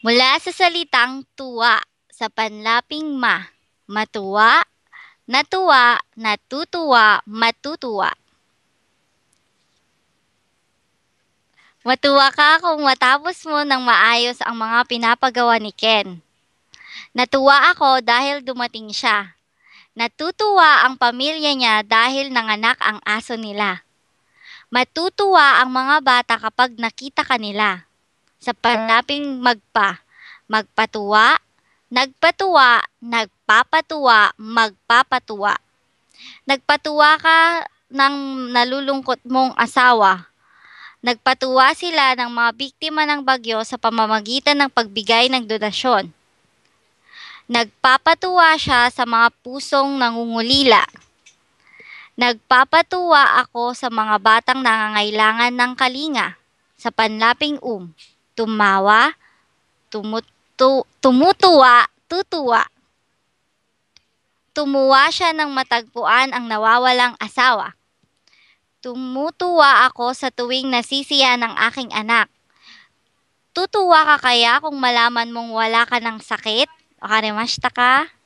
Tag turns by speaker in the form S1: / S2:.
S1: Mula sa salitang tuwa sa panlaping ma, matuwa, natuwa, natutuwa, matutuwa. Matuwa ka kung matapos mo ng maayos ang mga pinapagawa ni Ken. Natuwa ako dahil dumating siya. Natutuwa ang pamilya niya dahil nanganak ang aso nila. Matutuwa ang mga bata kapag nakita ka nila. Sa panlaping magpa, magpatuwa, nagpatuwa, nagpapatuwa, magpapatuwa. Nagpatuwa ka ng nalulungkot mong asawa. Nagpatuwa sila ng mga biktima ng bagyo sa pamamagitan ng pagbigay ng donasyon. Nagpapatuwa siya sa mga pusong nangungulila. Nagpapatuwa ako sa mga batang nangangailangan ng kalinga. Sa panlaping um, tumawa, tumutu, tumutuwa, tutuwa. Tumuwa siya nang matagpuan ang nawawalang asawa. Tumutuwa ako sa tuwing nasisiya ng aking anak. Tutuwa ka kaya kung malaman mong wala ka ng sakit? Wakarimashita ka?